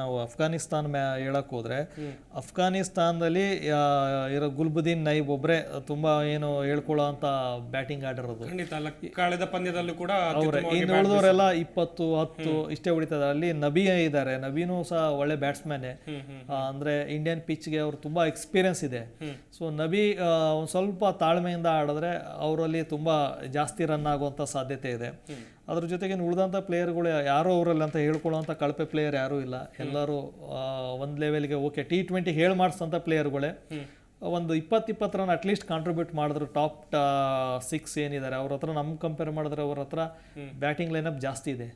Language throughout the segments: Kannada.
ನಾವು ಅಫ್ಘಾನಿಸ್ತಾನ ಮ್ಯಾ ಹೇಳಕ್ ಹೋದ್ರೆ ಅಫ್ಘಾನಿಸ್ತಾನದಲ್ಲಿ ಇರೋ ಗುಲ್ಬುದ್ದೀನ್ ನೈಬ್ ಒಬ್ರೆ ತುಂಬಾ ಏನು ಹೇಳ್ಕೊಳ್ಳೋ ಅಂತ ಬ್ಯಾಟಿಂಗ್ ಆಡಿರೋದು. ಕಳೆದ ಪಂದ್ಯದಲ್ಲೂ ಕೂಡ ಅವ್ರೆ ಇನ್ನು ಉಳಿದವರೆಲ್ಲ ಇಪ್ಪತ್ತು ಹತ್ತು ಇಷ್ಟೇ ಹೊಡಿತಾರೆ ಅಲ್ಲಿ ನಬಿ ಇದ್ದಾರೆ ನಬೀನೂ ಸಹ ಒಳ್ಳೆ ಬ್ಯಾಟ್ಸ್ಮನ್ ಅಂದ್ರೆ ಇಂಡಿಯನ್ ಪಿಚ್ಗೆ ಅವ್ರು ತುಂಬಾ ಎಕ್ಸ್ಪೀರಿಯನ್ಸ್ ಇದೆ. ಸೊ ನಬಿ ಒಂದ್ ಸ್ವಲ್ಪ ತಾಳ್ಮೆಯಿಂದ ಆಡಿದ್ರೆ ಅವರಲ್ಲಿ ತುಂಬಾ ಜಾಸ್ತಿ ರನ್ ಆಗುವಂಥ ಸಾಧ್ಯತೆ ಇದೆ. ಅದ್ರ ಜೊತೆಗೆ ಉಳಿದಂಥ ಪ್ಲೇಯರ್ಗಳು ಯಾರು ಅವರಲ್ಲಿ ಅಂತ ಹೇಳ್ಕೊಳ್ಳೋಂಥ ಕಳಪೆ ಪ್ಲೇಯರ್ ಯಾರೂ ಇಲ್ಲ. ಎಲ್ಲರೂ ಒಂದು ಲೆವೆಲ್ಗೆ ಓಕೆ ಟಿ ಟ್ವೆಂಟಿ ಹೇಳಿ ಮಾಡಿಸೋಂಥ ಪ್ಲೇಯರ್ಗಳೇ. ಒಂದು ಇಪ್ಪತ್ತು ಇಪ್ಪತ್ತು ರನ್ ಅಟ್ಲೀಸ್ಟ್ ಕಾಂಟ್ರಿಬ್ಯೂಟ್ ಮಾಡಿದ್ರು ಟಾಪ್ ಸಿಕ್ಸ್ ಏನಿದ್ದಾರೆ ಅವ್ರ ಹತ್ರ ನಮ್ಮ ಕಂಪೇರ್ ಮಾಡಿದ್ರೆ ಅವ್ರ ಹತ್ರ ಬ್ಯಾಟಿಂಗ್ ಲೈನಪ್ ಜಾಸ್ತಿ ಇದೆ.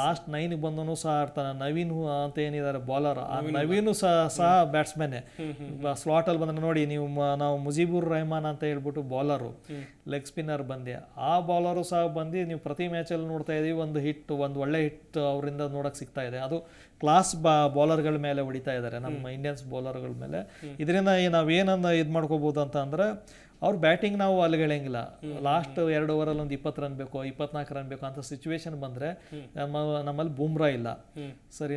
ಲಾಸ್ಟ್ ನೈನ್ ಬಂದನು ಸಹ ಆಡ್ತಾನೆ. ನವೀನ್ ಅಂತ ಏನಿದ್ದಾರೆ ಬಾಲರ್ ಆ ನವೀನು ಸಹ ಸಹ ಬ್ಯಾಟ್ಸ್ಮನ್ನೇ ಸ್ಲಾಟ್ ಅಲ್ಲಿ ಬಂದ್ರೆ ನೋಡಿ ನೀವು ನಾವು ಮುಜೀಬುರ್ ರೆಹಮಾನ್ ಅಂತ ಹೇಳ್ಬಿಟ್ಟು ಬೌಲರು ಲೆಗ್ ಸ್ಪಿನ್ನರ್ ಬಂದೆ. ಆ ಬೌಲರು ಸಹ ಬಂದು ನೀವು ಪ್ರತಿ ಮ್ಯಾಚಲ್ಲಿ ನೋಡ್ತಾ ಇದೀವಿ. ಒಂದು ಹಿಟ್ ಒಂದು ಒಳ್ಳೆ ಹಿಟ್ ಅವರಿಂದ ನೋಡಕ್ ಸಿಗ್ತಾ ಇದೆ. ಅದು ಕ್ಲಾಸ್ ಬಾ ಬೌಲರ್ಗಳ ಮೇಲೆ ಹೊಡಿತಾ ಇದ್ದಾರೆ ನಮ್ಮ ಇಂಡಿಯನ್ಸ್ ಬೌಲರ್ಗಳ ಮೇಲೆ. ಇದರಿಂದ ನಾವೇನನ್ನ ಇದು ಮಾಡ್ಕೋಬೋದು ಅಂತ ಅಂದ್ರೆ ಅವ್ರ ಬ್ಯಾಟಿಂಗ್ ನಾವು ಅಲ್ಲಿಗೆಳಂಗಿಲ್ಲ ಲಾಸ್ಟ್ ಎರಡು ಓವರಲ್ಲಿ ಒಂದು ಇಪ್ಪತ್ತು ರನ್ ಬೇಕು ಇಪ್ಪತ್ನಾಲ್ಕು ರನ್ ಬೇಕು ಅಂತ ಸಿಚುವೇಶನ್ ಬಂದ್ರೆ ನಮ್ಮ ನಮ್ಮಲ್ಲಿ ಬೂಮ್ರಾ ಇಲ್ಲ. ಸರಿ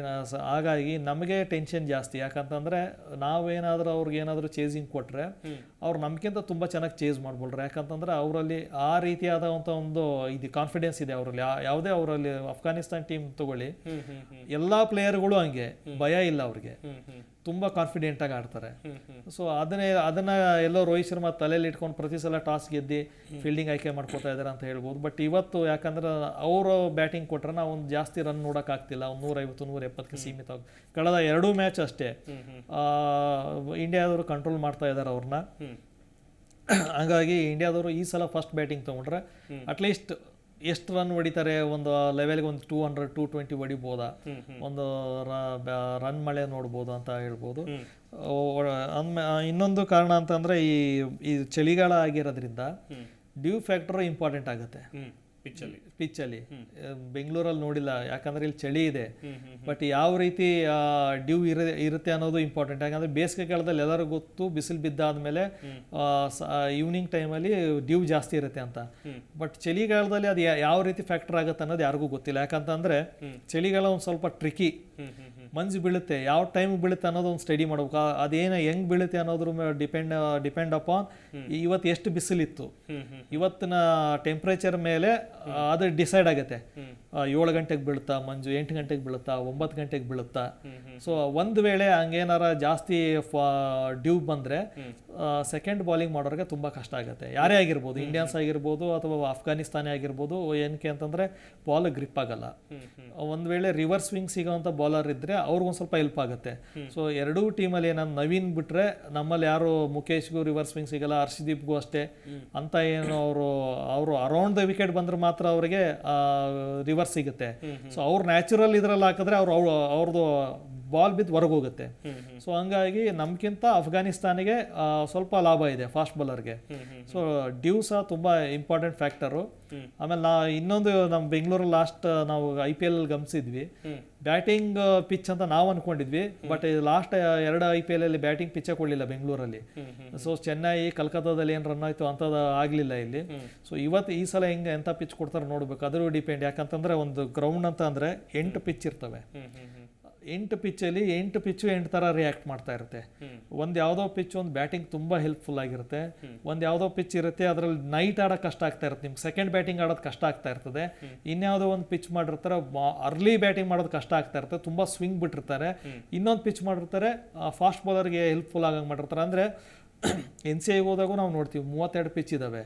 ಹಾಗಾಗಿ ನಮಗೆ ಟೆನ್ಷನ್ ಜಾಸ್ತಿ. ಯಾಕಂತಂದ್ರೆ ನಾವೇನಾದರೂ ಅವ್ರಿಗೆ ಏನಾದರೂ ಚೇಸಿಂಗ್ ಕೊಟ್ಟರೆ ಅವ್ರು ನಮ್ಗಿಂತ ತುಂಬಾ ಚೆನ್ನಾಗಿ ಚೇಸ್ ಮಾಡ್ಬೋಳ್ರು. ಯಾಕಂತಂದ್ರೆ ಅವರಲ್ಲಿ ಆ ರೀತಿಯಾದಂಥ ಒಂದು ಇದು ಕಾನ್ಫಿಡೆನ್ಸ್ ಇದೆ ಅವರಲ್ಲಿ. ಯಾವುದೇ ಅವರಲ್ಲಿ ಅಫ್ಘಾನಿಸ್ತಾನ್ ಟೀಮ್ ತಗೊಳ್ಳಿ ಎಲ್ಲಾ ಪ್ಲೇಯರ್ಗಳು ಹಂಗೆ. ಭಯ ಇಲ್ಲ ಅವ್ರಿಗೆ. ತುಂಬಾ ಕಾನ್ಫಿಡೆಂಟ್ ಆಗಿ ಆಡ್ತಾರೆ. ಸೊ ಅದನ್ನೇ ಅದನ್ನ ಎಲ್ಲೋ ರೋಹಿತ್ ಶರ್ಮಾ ತಲೆಯಲ್ಲಿ ಇಟ್ಕೊಂಡು ಪ್ರತಿ ಸಲ ಟಾಸ್ ಗೆದ್ದಿ ಫೀಲ್ಡಿಂಗ್ ಆಯ್ಕೆ ಮಾಡ್ಕೊತಾ ಇದ್ದಾರೆ ಅಂತ ಹೇಳ್ಬೋದು. ಬಟ್ ಇವತ್ತು ಯಾಕಂದ್ರೆ ಅವರು ಬ್ಯಾಟಿಂಗ್ ಕೊಟ್ರೆ ನಾವು ಒಂದು ಜಾಸ್ತಿ ರನ್ ನೋಡೋಕ್ಕಾಗ್ತಿಲ್ಲ ಒಂದು ನೂರೈವತ್ತು ನೂರ ಎಪ್ಪತ್ತಕ್ಕೆ ಸೀಮಿತ ಕಳೆದ ಎರಡೂ ಮ್ಯಾಚ್ ಅಷ್ಟೇ. ಇಂಡಿಯಾದವರು ಕಂಟ್ರೋಲ್ ಮಾಡ್ತಾ ಇದ್ದಾರೆ ಅವ್ರನ್ನ. ಹಾಗಾಗಿ ಇಂಡಿಯಾದವರು ಈ ಸಲ ಫಸ್ಟ್ ಬ್ಯಾಟಿಂಗ್ ತೊಗೊಂಡ್ರೆ ಅಟ್ಲೀಸ್ಟ್ ಎಷ್ಟು ರನ್ ಹೊಡಿತಾರೆ? ಒಂದು ಲೆವೆಲ್ಗೆ ಒಂದು ಟೂ ಹಂಡ್ರೆಡ್ ಟೂ ಟ್ವೆಂಟಿ ಹೊಡಿಬೋದಾ? ಒಂದು ರನ್ ಮಳೆ ನೋಡ್ಬೋದು ಅಂತ ಹೇಳ್ಬೋದು. ಇನ್ನೊಂದು ಕಾರಣ ಅಂತಂದ್ರೆ ಈ ಈ ಚಳಿಗಾಲ ಆಗಿರೋದ್ರಿಂದ ಡ್ಯೂ ಫ್ಯಾಕ್ಟರ್ ಇಂಪಾರ್ಟೆಂಟ್ ಆಗುತ್ತೆ. ಪಿಚ್ಚಲ್ಲಿ. ಬೆಂಗಳೂರಲ್ಲಿ ನೋಡಿಲ್ಲ ಯಾಕಂದ್ರೆ ಇಲ್ಲಿ ಚಳಿ ಇದೆ. ಬಟ್ ಯಾವ ರೀತಿ ಡ್ಯೂ ಇರ ಇರುತ್ತೆ ಅನ್ನೋದು ಇಂಪಾರ್ಟೆಂಟ್ ಯಾಕಂದ್ರೆ ಬೇಸಿಗೆ ಕಾಲದಲ್ಲಿ ಎಲ್ಲರಿಗೂ ಗೊತ್ತು ಬಿಸಿಲು ಬಿದ್ದಾದ್ಮೇಲೆ ಈವ್ನಿಂಗ್ ಟೈಮಲ್ಲಿ ಡ್ಯೂ ಜಾಸ್ತಿ ಇರುತ್ತೆ ಅಂತ. ಬಟ್ ಚಳಿಗಾಲದಲ್ಲಿ ಅದು ಯಾವ ರೀತಿ ಫ್ಯಾಕ್ಟರ್ ಆಗುತ್ತೆ ಅನ್ನೋದು ಯಾರಿಗೂ ಗೊತ್ತಿಲ್ಲ. ಯಾಕಂತಂದ್ರೆ ಚಳಿಗಾಲ ಒಂದು ಸ್ವಲ್ಪ ಟ್ರಿಕಿ ಮಂಜು ಬೀಳುತ್ತೆ ಯಾವ ಟೈಮ್ ಬೀಳುತ್ತೆ ಅನ್ನೋದು ಒಂದು ಸ್ಟಡಿ ಮಾಡ್ಬೇಕು. ಅದೇನು ಹೆಂಗೆ ಬೀಳುತ್ತೆ ಅನ್ನೋದ್ರ ಮೇಲೆ ಡಿಪೆಂಡ್ ಡಿಪೆಂಡ್ ಅಪಾನ್ ಇವತ್ತು ಎಷ್ಟು ಬಿಸಿಲಿತ್ತು. ಇವತ್ತಿನ ಟೆಂಪ್ರೇಚರ್ ಮೇಲೆ ಅದು ಡಿಸೈಡ್ ಆಗುತ್ತೆ. ಏಳು ಗಂಟೆಗೆ ಬೀಳುತ್ತಾ ಮಂಜು ಎಂಟು ಗಂಟೆಗೆ ಬೀಳುತ್ತಾ ಒಂಬತ್ತು ಗಂಟೆಗೆ ಬೀಳುತ್ತಾ. ಸೊ ಒಂದು ವೇಳೆ ಹಂಗೇನಾರ ಜಾಸ್ತಿ ಡ್ಯೂ ಬಂದ್ರೆ ಸೆಕೆಂಡ್ ಬಾಲಿಂಗ್ ಮಾಡೋರಿಗೆ ತುಂಬಾ ಕಷ್ಟ ಆಗುತ್ತೆ. ಯಾರೇ ಆಗಿರ್ಬೋದು ಇಂಡಿಯನ್ಸ್ ಆಗಿರ್ಬೋದು ಅಥವಾ ಅಫ್ಘಾನಿಸ್ತಾನಿ ಆಗಿರ್ಬೋದು ಏನಕ್ಕೆ ಅಂತಂದರೆ ಬಾಲ್ ಗ್ರಿಪ್ ಆಗಲ್ಲ. ಒಂದ್ ವೇಳೆ ರಿವರ್ಸ್ ಸ್ವಿಂಗ್ ಸಿಗೋವಂಥ ಬಾಲರ್ ಇದ್ರೆ ಅವ್ರಿಗೊಂದು ಸ್ವಲ್ಪ ಹೆಲ್ಪ್ ಆಗುತ್ತೆ. ಸೊ ಎರಡೂ ಟೀಮಲ್ಲಿ ಏನಾದ್ರು ನವೀನ್ ಬಿಟ್ರೆ ನಮ್ಮಲ್ಲಿ ಯಾರು ಮುಖೇಶ್ಗೂ ರಿವರ್ಸ್ ಸ್ವಿಂಗ್ ಸಿಗಲ್ಲ ಹರ್ಷದೀಪ್ಗೂ ಅಷ್ಟೇ. ಅಂತ ಏನು ಅವರು ಅವರು ಅರೌಂಡ್ ದ ವಿಕೆಟ್ ಬಂದ್ರೆ ಮಾತ್ರ ಅವರಿಗೆ ರಿವರ್ಸ್ ಸಿಗುತ್ತೆ. ಸೊ ಅವ್ರು ನ್ಯಾಚುರಲ್ ಇದ್ರಲ್ಲಿ ಹಾಕಿದ್ರೆ ಅವ್ರು ಅವ್ರದ್ದು ಬಾಲ್ ಬಿದ್ದು ಹೊರಗೆ ಹೋಗುತ್ತೆ ಸೊ ಹಂಗಾಗಿ ನಮ್ಗಿಂತ ಅಫ್ಘಾನಿಸ್ತಾನಿಗೆ ಸ್ವಲ್ಪ ಲಾಭ ಇದೆ ಫಾಸ್ಟ್ ಬೌಲರ್ಗೆ. ಸೊ ಡ್ಯೂ ಸಹ ತುಂಬ ಇಂಪಾರ್ಟೆಂಟ್ ಫ್ಯಾಕ್ಟರು. ಆಮೇಲೆ ನಾ ಇನ್ನೊಂದು ನಮ್ಮ ಬೆಂಗಳೂರು ಲಾಸ್ಟ್ ನಾವು ಐ ಪಿ ಎಲ್ ಗಮನಿಸಿದ್ವಿ ಬ್ಯಾಟಿಂಗ್ ಪಿಚ್ ಅಂತ ನಾವು ಅನ್ಕೊಂಡಿದ್ವಿ. ಬಟ್ ಲಾಸ್ಟ್ ಎರಡು ಐ ಪಿ ಎಲ್ ಅಲ್ಲಿ ಬ್ಯಾಟಿಂಗ್ ಪಿಚ್ಚೇ ಕೊಡಲಿಲ್ಲ ಬೆಂಗಳೂರಲ್ಲಿ. ಸೊ ಚೆನ್ನೈ ಕಲ್ಕತ್ತಾದಲ್ಲಿ ಏನು ರನ್ ಆಯಿತು ಅಂಥದ್ದು ಆಗಲಿಲ್ಲ ಇಲ್ಲಿ. ಸೊ ಇವತ್ತು ಈ ಸಲ ಹೆಂಗೆ ಎಂಥ ಪಿಚ್ ಕೊಡ್ತಾರೆ ನೋಡ್ಬೇಕು. ಅದರೂ ಡಿಪೆಂಡ್ ಯಾಕಂತಂದ್ರೆ ಒಂದು ಗ್ರೌಂಡ್ ಅಂತ ಅಂದರೆ ಎಂಟು ಪಿಚ್ ಇರ್ತವೆ. ಎಂಟು ಪಿಚ್ಚಲ್ಲಿ ಎಂಟು ಪಿಚ್ಚು ಎಂಟು ಥರ ರಿಯಾಕ್ಟ್ ಮಾಡ್ತಾ ಇರುತ್ತೆ. ಒಂದು ಯಾವುದೋ ಪಿಚ್ ಒಂದು ಬ್ಯಾಟಿಂಗ್ ತುಂಬ ಹೆಲ್ಪ್ಫುಲ್ ಆಗಿರುತ್ತೆ. ಒಂದು ಯಾವುದೋ ಪಿಚ್ ಇರುತ್ತೆ ಅದರಲ್ಲಿ ನೈಟ್ ಆಡೋಕೆ ಕಷ್ಟ ಆಗ್ತಾ ಇರುತ್ತೆ. ನಿಮ್ಗೆ ಸೆಕೆಂಡ್ ಬ್ಯಾಟಿಂಗ್ ಆಡೋದು ಕಷ್ಟ ಆಗ್ತಾ ಇರ್ತದೆ. ಇನ್ಯಾವುದೋ ಒಂದು ಪಿಚ್ ಮಾಡಿರ್ತಾರೆ ಅರ್ಲಿ ಬ್ಯಾಟಿಂಗ್ ಮಾಡೋದು ಕಷ್ಟ ಆಗ್ತಾ ಇರುತ್ತೆ. ತುಂಬ ಸ್ವಿಂಗ್ ಬಿಟ್ಟಿರ್ತಾರೆ. ಇನ್ನೊಂದು ಪಿಚ್ ಮಾಡಿರ್ತಾರೆ ಫಾಸ್ಟ್ ಬೌಲರ್ಗೆ ಹೆಲ್ಪ್ಫುಲ್ ಆಗಂಗೆ ಮಾಡಿರ್ತಾರೆ. ಅಂದರೆ ಎನ್ ಸಿ ಐಗೆ ಹೋದಾಗೂ ನಾವು ನೋಡ್ತೀವಿ ಮೂವತ್ತೆರಡು ಪಿಚ್ ಇದಾವೆ.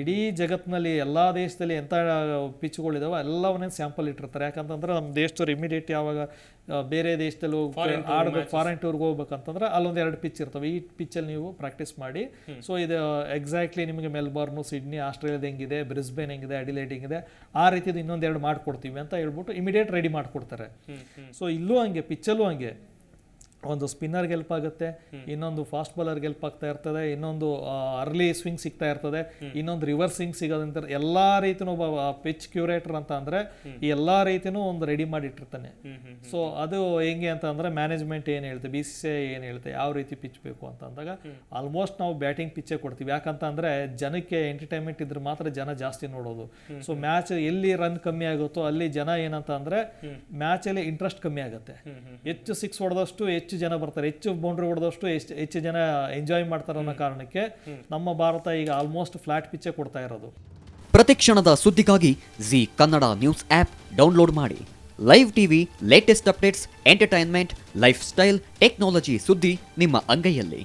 ಇಡೀ ಜಗತ್ತಿನಲ್ಲಿ ಎಲ್ಲಾ ದೇಶದಲ್ಲಿ ಎಂಥ ಪಿಚ್ಗಳಿದಾವೆ ಎಲ್ಲವನ್ನೇ ಸ್ಯಾಂಪಲ್ ಇಟ್ಟಿರ್ತಾರೆ. ಯಾಕಂತಂದ್ರೆ ನಮ್ಮ ದೇಶದವ್ರು ಇಮಿಡಿಯೇಟ್ ಯಾವಾಗ ಬೇರೆ ದೇಶದಲ್ಲಿ ಹೋಗಿ ಆಡ್ಬೇಕು ಫಾರಿನ್ ಟೂರ್ಗೆ ಹೋಗ್ಬೇಕಂತಂದ್ರೆ ಅಲ್ಲೊಂದು ಎರಡು ಪಿಚ್ ಇರ್ತವೆ. ಈ ಪಿಚ್ಚಲ್ಲಿ ನೀವು ಪ್ರಾಕ್ಟೀಸ್ ಮಾಡಿ. ಸೊ ಇದು ಎಕ್ಸಾಕ್ಟ್ಲಿ ನಿಮಗೆ ಮೆಲ್ಬರ್ನು ಸಿಡ್ನಿ ಆಸ್ಟ್ರೇಲಿಯಾದ ಹೆಂಗಿದೆ ಬ್ರಿಸ್ಬೇನ್ ಹೆಂಗಿದೆ ಅಡಿಲೈಟ್ ಹೆಂಗಿದೆ ಆ ರೀತಿದು ಇನ್ನೊಂದೆರಡು ಮಾಡ್ಕೊಡ್ತೀವಿ ಅಂತ ಹೇಳ್ಬಿಟ್ಟು ಇಮಿಡಿಯೇಟ್ ರೆಡಿ ಮಾಡ್ಕೊಡ್ತಾರೆ. ಸೊ ಇಲ್ಲೂ ಹಂಗೆ ಪಿಚ್ಚಲ್ಲೂ ಹಂಗೆ ಒಂದು ಸ್ಪಿನ್ನರ್ಗೆ ಹೆಲ್ಪ್ ಆಗುತ್ತೆ ಇನ್ನೊಂದು ಫಾಸ್ಟ್ ಬಾಲರ್ಗೆ ಹೆಲ್ಪ್ ಆಗ್ತಾ ಇರ್ತದೆ ಇನ್ನೊಂದು ಅರ್ಲಿ ಸ್ವಿಂಗ್ ಸಿಗ್ತಾ ಇರ್ತದೆ ಇನ್ನೊಂದು ರಿವರ್ಸ್ ಸ್ವಿಂಗ್ ಸಿಗೋದಂತ ಎಲ್ಲ ರೀತಿನೂ ಒಬ್ಬ ಪಿಚ್ ಕ್ಯೂರೇಟರ್ ಅಂತ ಅಂದ್ರೆ ಈ ಎಲ್ಲಾ ರೀತಿನೂ ಒಂದು ರೆಡಿ ಮಾಡಿ ಇಟ್ಟಿರ್ತಾನೆ ಸೊ ಅದು ಹೆಂಗೆ ಅಂತ ಅಂದ್ರೆ ಮ್ಯಾನೇಜ್ಮೆಂಟ್ ಏನು ಹೇಳುತ್ತೆ ಬಿ ಸಿ ಸಿ ಐ ಏನ್ ಹೇಳುತ್ತೆ ಯಾವ ರೀತಿ ಪಿಚ್ ಬೇಕು ಅಂತ ಅಂದಾಗ ಆಲ್ಮೋಸ್ಟ್ ನಾವು ಬ್ಯಾಟಿಂಗ್ ಪಿಚ್ಚೇ ಕೊಡ್ತೀವಿ. ಯಾಕಂತ ಅಂದ್ರೆ ಜನಕ್ಕೆ ಎಂಟರ್ಟೈನ್ಮೆಂಟ್ ಇದ್ರೆ ಮಾತ್ರ ಜನ ಜಾಸ್ತಿ ನೋಡೋದು. ಸೊ ಮ್ಯಾಚ್ ಎಲ್ಲಿ ರನ್ ಕಮ್ಮಿ ಆಗುತ್ತೋ ಅಲ್ಲಿ ಜನ ಏನಂತ ಅಂದ್ರೆ ಮ್ಯಾಚ್ ಅಲ್ಲಿ ಇಂಟ್ರೆಸ್ಟ್ ಕಮ್ಮಿ ಆಗುತ್ತೆ. ಹೆಚ್ಚು ಸಿಕ್ಸ್ ಹೊಡೆದಷ್ಟು ಹೆಚ್ಚು ಜನ ಬರ್ತಾರೆ ಹೆಚ್ಚು ಬೌಂಡ್ರಿ ಹೊಡೆದಷ್ಟು ಎಷ್ಟು ಹೆಚ್ಚು ಜನ ಎಂಜಾಯ್ ಮಾಡ್ತಾರೆ ಅನ್ನೋ ಕಾರಣಕ್ಕೆ ನಮ್ಮ ಭಾರತ ಈಗ ಆಲ್ಮೋಸ್ಟ್ ಫ್ಲಾಟ್ ಪಿಚ್ಚೇ ಕೊಡ್ತಾ ಇರೋದು. ಪ್ರತಿ ಕ್ಷಣದ ಸುದ್ದಿಗಾಗಿ Zee Kannada news app download ಮಾಡಿ. Live TV latest updates entertainment lifestyle technology ಸುದ್ದಿ ನಿಮ್ಮ ಅಂಗೈಯಲ್ಲಿ.